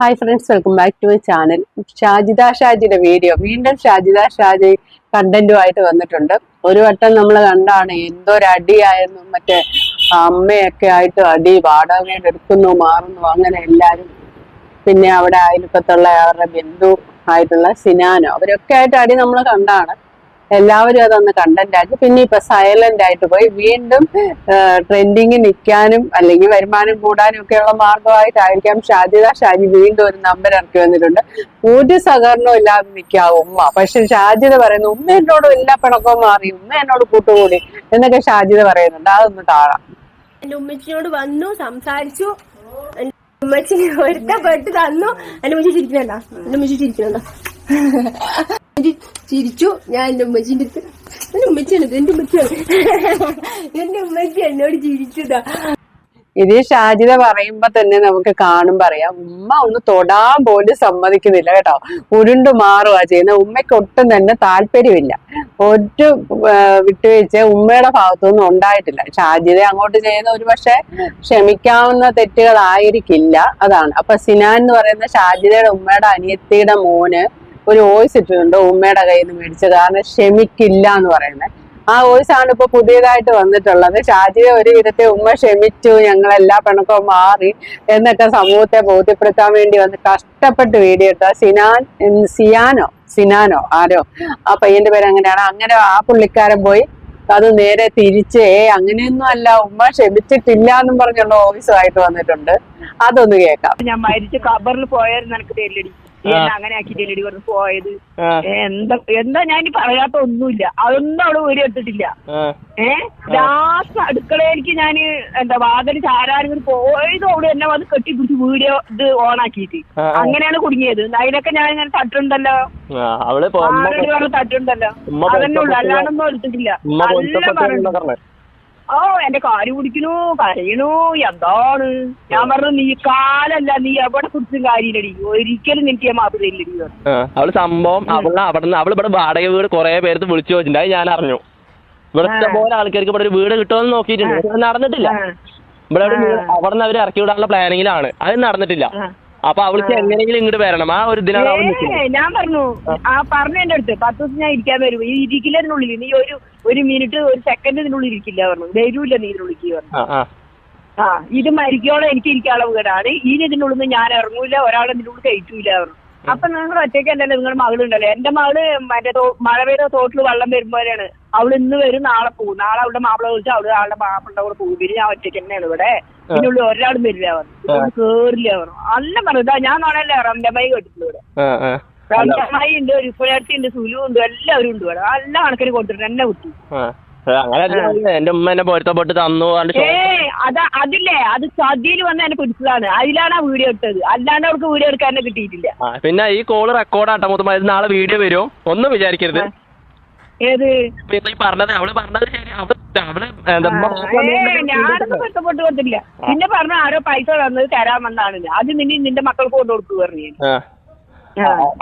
Hi friends welcome back to my channel Shajida ഷാജിയുടെ video വീണ്ടും ഷാജിദ ഷാജി കണ്ടന്റുമായിട്ട് വന്നിട്ടുണ്ട്. ഒരു വട്ടം നമ്മൾ കണ്ടാണ് എന്തോ ഒരു അടിയായിരുന്നു മറ്റേ അമ്മയൊക്കെ ആയിട്ട് അടി വാടകയുടെ വീട് എടുക്കുന്നു മാറുന്നു അങ്ങനെ എല്ലാവരും പിന്നെ അവിടെ അയൽപ്പത്തുള്ള അവരുടെ ബന്ധു ആയിട്ടുള്ള സിനാനോ അവരൊക്കെ ആയിട്ട് അടി നമ്മൾ കണ്ടാണ്. എല്ലാവരും അതൊന്ന് കണ്ടന്റ് ആക്കി. പിന്നെ ഇപ്പൊ സൈലന്റ് ആയിട്ട് പോയി. വീണ്ടും ട്രെൻഡിങ് നിൽക്കാനും അല്ലെങ്കിൽ വരുമാനം കൂടാനും ഒക്കെയുള്ള മാർഗമായിട്ടായിരിക്കാം ഷാജിദ ഷാജി വീണ്ടും ഒരു നമ്പർ ഇറക്കി വന്നിട്ടുണ്ട്. ഒരു സഹകരണവും ഇല്ലാതെ നിൽക്കാവും ഉമ്മ. പക്ഷെ ഷാജിദ പറയുന്നു ഉമ്മ എന്നോട് എല്ലാ പിണക്കവും മാറി. ഉമ്മ എന്നോട് കൂട്ടുകൂടി. എന്നൊക്കെ ഷാജിദ പറയുന്നുണ്ട്. അതൊന്ന് കാണാം എന്റെ ഉമ്മച്ചിനോട് വന്നു സംസാരിച്ചു. എന്റെ ഉമ്മച്ചി ഒരുത്തപ്പെട്ട് തന്നു. എന്റെ ഉമ്മച്ചി ചിരിക്കണണ്ട എന്റെ ഉമ്മച്ചി ചിരിക്കണണ്ട ഉമ്മച്ചി ചിരിച്ചു. ഞാൻ എന്റെ ഉമ്മച്ചിന്റെ അടുത്ത് എന്റെ ഉമ്മച്ചിയാണ് എന്റെ ഉമ്മച്ചിയാണ് എന്റെ ഉമ്മച്ചി എന്നോട് ചിരിച്ചതാ. ഇത് ഷാജിത പറയുമ്പോ തന്നെ നമുക്ക് കാണും അറിയാം ഉമ്മ ഒന്ന് തൊടാൻ പോലും സമ്മതിക്കുന്നില്ല കേട്ടോ. ഉരുണ്ടു മാറുക ചെയ്യുന്നത് ഉമ്മയ്ക്ക് ഒട്ടും തന്നെ താല്പര്യമില്ല. ഒരു വിട്ടുവീഴ്ച ഉമ്മയുടെ ഭാഗത്തുനിന്നും ഉണ്ടായിട്ടില്ല. ഷാജിത അങ്ങോട്ട് ചെയ്യുന്ന ഒരു പക്ഷെ ക്ഷമിക്കാവുന്ന തെറ്റുകളായിരിക്കില്ല. അതാണ്. അപ്പൊ സിനാൻ എന്ന് പറയുന്ന ഷാജിതയുടെ ഉമ്മയുടെ അനിയത്തിയുടെ മോന് ഒരു വോയിസ് ഇട്ടിട്ടുണ്ട് ഉമ്മയുടെ കയ്യിൽ നിന്ന് മേടിച്ചത്. കാരണം ക്ഷമിക്കില്ല എന്ന് പറയുന്നത്. ആ വോയിസ് ആണ് ഇപ്പൊ പുതിയതായിട്ട് വന്നിട്ടുള്ളത്. ഷാജിയെ ഒരു വിധത്തെ ഉമ്മ ക്ഷമിച്ചു ഞങ്ങളെല്ലാ പിണക്കവും മാറി എന്നൊക്കെ സമൂഹത്തെ ബോധ്യപ്പെടുത്താൻ വേണ്ടി വന്ന് കഷ്ടപ്പെട്ട് വീഡിയോ എടുത്ത സിനാൻ സിയാനോ സിനാനോ ആരോ? ആ പയ്യന്റെ പേര് അങ്ങനെയാണ്. അങ്ങനെ ആ പുള്ളിക്കാരൻ പോയി അത് നേരെ തിരിച്ച് ഏ അങ്ങനെയൊന്നും അല്ല. ഉമ്മ ക്ഷമിച്ചിട്ടില്ല എന്നും പറഞ്ഞുള്ള ഓഫീസുമായിട്ട് വന്നിട്ടുണ്ട്. അതൊന്ന് കേൾക്കാം. ഞാൻ മരിച്ച് കബറിൽ പോയാലും നിനക്ക് തെല്ലടി അങ്ങനെ ആക്കിട്ടില്ല പറഞ്ഞു പോയത്. എന്താ എന്താ ഞാൻ പറയാത്ത ഒന്നുമില്ല. അതൊന്നും അവിടെ വീഡിയോ എടുത്തിട്ടില്ല. ഏ ലാസ്റ്റ് അടുക്കളയിലേക്ക് ഞാൻ എന്താ വാതിൽ ചാരാനും പോയത് അവിടെ എന്നെ വന്ന് കെട്ടിപ്പിടിച്ച് വീഡിയോ ഇത് ഓൺ ആക്കിയിട്ട് അങ്ങനെയാണ് കുടുങ്ങിയത്. അതിനൊക്കെ ഞാൻ ഇങ്ങനെ തട്ടുണ്ടല്ലോ. തട്ടുണ്ടല്ലോ. അതന്നെ ഉള്ളു. അല്ലാണ്ടൊന്നും എടുത്തിട്ടില്ല. നല്ല പറഞ്ഞെ. ഓ എന്റെ കാൽ കുടിക്കണു കരയണു. എന്താണ്? ഞാൻ പറഞ്ഞു നീ കാലല്ല നീ എവിടെ കുടിച്ചും കാര്യമില്ലടി. ഒരിക്കലും നിനക്ക് ഞാൻ മാപ്പ് തരില്ലടി. അവൾ സംഭവം അവൾ അവിടെ അവൾ ഇവിടെ വാടക വീട് കുറെ പേർക്ക് വിളിച്ചു വെച്ചിട്ടുണ്ടായി ഞാൻ അറിഞ്ഞു. ഇവിടെ ഇഷ്ടംപോലെ ആൾക്കാർക്ക് ഇവിടെ ഒരു വീട് കിട്ടുമെന്ന് നോക്കിയിട്ടുണ്ട്. നടന്നിട്ടില്ല. ഇവിടെ അവിടെ നിന്ന് അവർ ഇറക്കി വിടാനുള്ള പ്ലാനിങ്ങിലാണ് അത് നടന്നിട്ടില്ല. അപ്പൊ അവൾക്ക് എങ്ങനെയെങ്കിലും ഇങ്ങോട്ട് വരണം. ആ ഒരു ഇതിലാണ് അവൾ നിൽക്കുന്നത്. ഏയ് ഞാൻ പറഞ്ഞു ആ. പറഞ്ഞു എന്റെ അടുത്ത് പത്ത് ദിവസം ഞാൻ ഇരിക്കാൻ വരും. ഈ ഇരിക്കില്ല ഇതിനുള്ളിൽ നീ ഒരു ഒരു മിനിറ്റ് ഒരു സെക്കൻഡ് ഇതിനുള്ളിൽ ഇരിക്കില്ല പറഞ്ഞു. വരൂല്ല നീ ഇതിനുള്ളിൽ പറഞ്ഞു. ആ ആ. ആ ഇത് മരിക്കോളം എനിക്ക് ഇരിക്കാനുള്ള വീടാണ്. ഇനി ഇതിനുള്ളിൽ നിന്ന് ഞാൻ ഇറങ്ങൂല ഒരാളെ ഇതിനുള്ളിൽ കഴിക്കൂല കയറ്റൂല പറഞ്ഞു. അപ്പൊ നിങ്ങൾ ഒറ്റയ്ക്ക് അല്ലല്ലോ നിങ്ങളുടെ മകളുണ്ടല്ലോ. എന്റെ മകൾ മറ്റേ തോ- മഴ പെയ്ത തോട്ടിൽ വെള്ളം വരുമ്പോഴാണ് അവൾ ഇന്ന് വരും നാളെ പോകും നാളെ അവളുടെ മാപ്പിള വിളിച്ചാൽ അവൾ ആളുടെ മാപ്പിളുടെ കൂടെ പോകും പിന്നെ ഞാൻ ഒറ്റയ്ക്ക് തന്നെയാണ് ഇവിടെ പിന്നെ ഇതിനുള്ളിൽ ഒരാളും വരില്ല പറഞ്ഞു ഇതിനുള്ളിൽ കേറില്ല പറഞ്ഞു അല്ല പറഞ്ഞു ഇതാ ഞാൻ നാളെ റംഡമായി കേട്ടിട്ടുണ്ട് ഇവിടെ. റംഡമായി ഉണ്ട് റിഫുലാറ്റി ഉണ്ട് സുലു ഉണ്ട് എല്ലാവരും ഉണ്ട് ഇവിടെ. നല്ല കണക്കിന് കൊടുത്തിട്ടുണ്ട് എന്നെ കുട്ടി. എന്റെ ഉമ്മ എന്നെ പൊരുത്തപ്പെട്ട് തന്നു അണ്ട് ഏ അത് അതില്ലേ? അത് ചതിയിൽ വന്ന് എന്നെ പിടിച്ചതാണ്. അതിലാണ് ആ വീഡിയോ എടുത്തത് അല്ലാണ്ട് അവർക്ക് വീഡിയോ എടുക്കാൻ കിട്ടിയിട്ടില്ല. പിന്നെ ഈ കോൾ റെക്കോർഡ് ആട്ടോ മൊത്തം നാളെ വീഡിയോ വരും. ഒന്നും വിചാരിക്കരുത്. ഏത്? പറഞ്ഞത് അവൾ പറഞ്ഞത് ശരി. അവൾ അവൾ ഞാനൊന്നും പൊരുത്തപ്പെട്ട് കൊടുത്തില്ല പിന്നെ പറഞ്ഞ ആരോ പൈസ തന്നത് തരാമെന്നാണ് അത് നിന്നെ നിന്റെ മക്കൾക്ക് കൊണ്ട് കൊടുക്കു പറഞ്ഞു.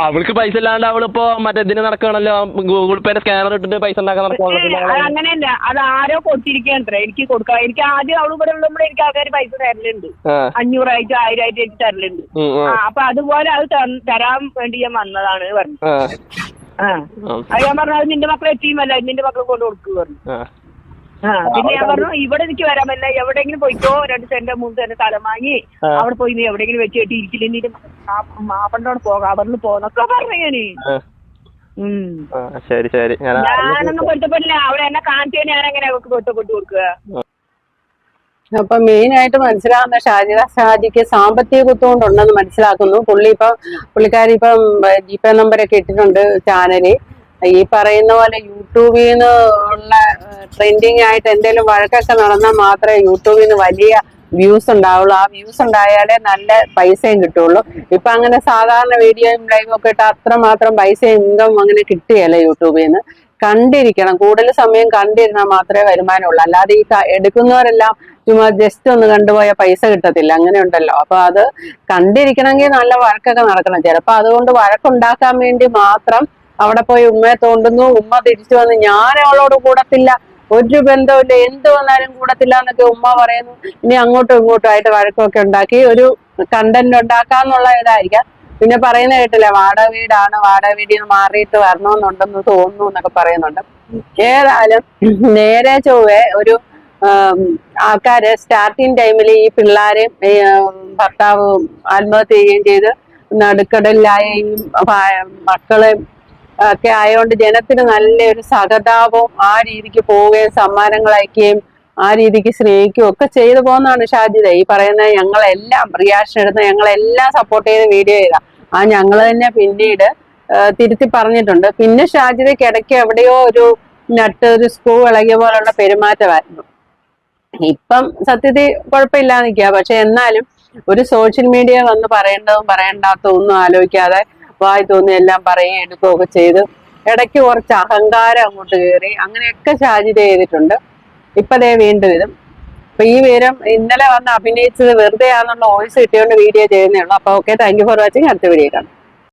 അവൾക്ക് പൈസ ഇല്ലാണ്ട് അവളിപ്പോ മറ്റേ ഇതിന് നടക്കണല്ലോ ഗൂഗിൾ പേന്റെ സ്കാനർ ഇട്ടിട്ട് പൈസ ഉണ്ടാക്കാൻ നടക്കണം അങ്ങനെയല്ല. അത് ആരോ കൊടുത്തിരിക്കുകയാണ് എനിക്ക് കൊടുക്കാം. എനിക്ക് ആദ്യം അവൾ ഇവിടെ ഉള്ളപ്പോൾ എനിക്ക് ആൾക്കാർ പൈസ തരലുണ്ട്. അഞ്ഞൂറായിട്ട് ആയിരം ആയിട്ട് എനിക്ക് തരലുണ്ട്. അപ്പൊ അതുപോലെ അത് തരാൻ വേണ്ടി ഞാൻ വന്നതാണ് പറഞ്ഞു. അത് ഞാൻ പറഞ്ഞു അത് നിന്റെ മക്കളെ എത്തിയുമല്ല നിന്റെ മക്കളെ കൊണ്ട് കൊടുക്കുക പറഞ്ഞു. ആ. പിന്നെ ഞാൻ പറഞ്ഞു ഇവിടെ എനിക്ക് വരാൻ പറ്റില്ല എവിടെയെങ്കിലും പോയിക്കോ രണ്ട് സെന്റ് മൂന്ന് സെന്റ് സ്ഥലം വാങ്ങി. അവിടെ പോയി നീ എവിടെയെങ്കിലും വെച്ച് കെട്ടി ഇരിക്കില്ല നീ മാപ്പണ്ടോട് പോകാം അവിടെ പോന്നൊക്കെ പറഞ്ഞു ഞാൻ. ശരി ശരി. ഞാനൊന്നും പൊരുത്തപ്പെടില്ല അവിടെ എന്നെ കാണിച്ചു ഞാൻ എങ്ങനെ അവർക്ക് പൊരുത്തപ്പെട്ട് കൊടുക്കുക. അപ്പൊ മെയിൻ ആയിട്ട് മനസ്സിലാകുന്ന ഷാജിദ ഷാജിക്ക് സാമ്പത്തിക കുത്തുകൊണ്ടുണ്ടെന്ന് മനസ്സിലാക്കുന്നു. പുള്ളി ഇപ്പൊ പുള്ളിക്കാരി ഇപ്പം ജി നമ്പർ ഒക്കെ ഇട്ടിട്ടുണ്ട് ചാനൽ ഈ പറയുന്ന പോലെ യൂട്യൂബിൽ നിന്ന് ഉള്ള ട്രെൻഡിങ് ആയിട്ട് എന്തെങ്കിലും വഴക്കൊക്കെ നടന്നാൽ മാത്രമേ യൂട്യൂബിൽ നിന്ന് വലിയ വ്യൂസ് ഉണ്ടാവുള്ളൂ. ആ വ്യൂസ് ഉണ്ടായാലേ നല്ല പൈസയും കിട്ടുള്ളൂ. ഇപ്പൊ അങ്ങനെ സാധാരണ വീഡിയോയും ലൈവും ഒക്കെ ഇട്ട് അത്രമാത്രം പൈസയും ഇൻകം അങ്ങനെ കിട്ടുകയല്ല യൂട്യൂബിൽ നിന്ന് കണ്ടിരിക്കണം. കൂടുതൽ സമയം കണ്ടിരുന്നാൽ മാത്രമേ വരുമാനമുള്ളൂ. അല്ലാതെ ഈ എടുക്കുന്നവരെല്ലാം ചുമ്മാ ജസ്റ്റ് ഒന്ന് കണ്ടുപോയാൽ പൈസ കിട്ടത്തില്ല. അങ്ങനെ ഉണ്ടല്ലോ. അപ്പൊ അത് കണ്ടിരിക്കണമെങ്കിൽ നല്ല വഴക്കൊക്കെ നടക്കണം. ചിലപ്പോൾ അതുകൊണ്ട് വഴക്കുണ്ടാക്കാൻ വേണ്ടി മാത്രം അവിടെ പോയി ഉമ്മയെ തോണ്ടുന്നു. ഉമ്മ തിരിച്ചു വന്ന് ഞാൻ അവളോട് കൂടത്തില്ല. ഒരു ബന്ധമില്ല എന്ത് വന്നാലും കൂടത്തില്ല എന്നൊക്കെ ഉമ്മ പറയുന്നു. ഇനി അങ്ങോട്ടും ഇങ്ങോട്ടും ആയിട്ട് വഴക്കമൊക്കെ ഉണ്ടാക്കി ഒരു കണ്ടന്റ് ഉണ്ടാക്കാന്നുള്ള ഇതായിരിക്കാം. പിന്നെ പറയുന്ന കേട്ടില്ല വാടക വീടാണ് വാടക വീടിൽ നിന്ന് മാറിയിട്ട് വരണമെന്നുണ്ടെന്ന് തോന്നുന്നു എന്നൊക്കെ പറയുന്നുണ്ട്. ഏതായാലും നേരെ ചൊവ്വേ ഒരു ആൾക്കാര് സ്റ്റാർട്ടിങ് ടൈമിൽ ഈ പിള്ളേരെയും ഭർത്താവും ആത്മഹത്യ ചെയ്യുകയും ചെയ്ത് നടുക്കടലിലായും മക്കളെ ഒക്കെ ആയതുകൊണ്ട് ജനത്തിന് നല്ലൊരു സഹതാപവും ആ രീതിക്ക് പോവുകയും സമ്മാനങ്ങൾ അയക്കുകയും ആ രീതിക്ക് സ്നേഹിക്കുകയും ഒക്കെ ചെയ്തു പോകുന്നതാണ് ഷാജിത ഈ പറയുന്ന ഞങ്ങളെല്ലാം റിയാക്ഷൻ എടുത്ത് ഞങ്ങളെല്ലാം സപ്പോർട്ട് ചെയ്ത് വീഡിയോ ചെയ്ത. ആ ഞങ്ങൾ തന്നെ പിന്നീട് തിരുത്തി പറഞ്ഞിട്ടുണ്ട്. പിന്നെ ഷാജിതയ്ക്ക് ഇടയ്ക്ക് എവിടെയോ ഒരു നട്ട് ഒരു സ്ക്രൂ ഇളകിയ പോലുള്ള പെരുമാറ്റമായിരുന്നു. ഇപ്പം സത്യത്തിൽ കുഴപ്പമില്ലാന്ന് നിൽക്കുക. പക്ഷെ എന്നാലും ഒരു സോഷ്യൽ മീഡിയ വന്ന് പറയേണ്ടതും പറയേണ്ടാത്തതും ഒന്നും ആലോചിക്കാതെ വായി തോന്നി എല്ലാം പറയുകയും എടുക്കുകയൊക്കെ ചെയ്ത് ഇടയ്ക്ക് കുറച്ച് അഹങ്കാരം അങ്ങോട്ട് കയറി. അങ്ങനെയൊക്കെ ഷാജിത ചെയ്തിട്ടുണ്ട്. ഇപ്പൊ ദേ വീണ്ടും ഇതും. അപ്പൊ ഈ വിവരം ഇന്നലെ വന്ന് അഭിനയിച്ചത് വെറുതെ ആണെന്നുള്ള വോയിസ് കിട്ടിയോണ്ട് വീഡിയോ ചെയ്യുന്നേ ഉള്ളൂ. അപ്പൊ okay thank you for watching അടുത്ത വീഡിയോ കാണാം.